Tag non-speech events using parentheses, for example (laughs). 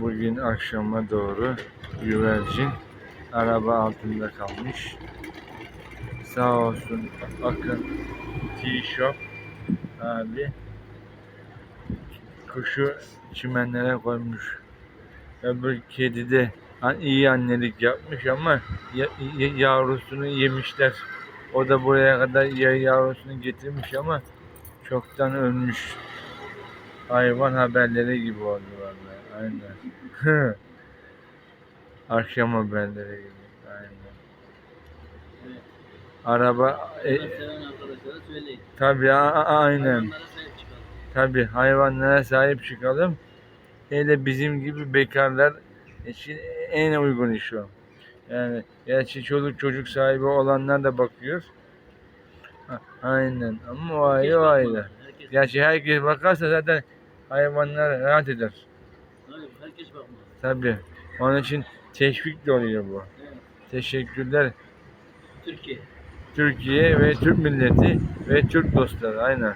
Bugün akşama doğru güvercin araba altında kalmış. Sağ olsun bakın T-Shop abi kuşu çimenlere koymuş. Öbür kedi de iyi annelik yapmış ama ya- ya- yavrusunu yemişler. O da buraya kadar ya yavrusunu getirmiş ama çoktan ölmüş. Hayvan haberleri gibi oldu. Aynen. (laughs) Akşam haberleri gibi. Aynen. Evet. Araba e, tabii a- a- aynen. Tabii hayvanlara sahip çıkalım. Hele bizim gibi bekarlar için en uygun iş o. Yani gerçi çoluk çocuk sahibi olanlar da bakıyor. Ha, aynen ama o ayrı o ayrı. Gerçi herkes bakarsa zaten hayvanlar rahat eder. Bakmaz. Tabii. Onun için teşvik de oluyor bu. Evet. Teşekkürler Türkiye. Türkiye ve Türk milleti ve Türk dostları aynen.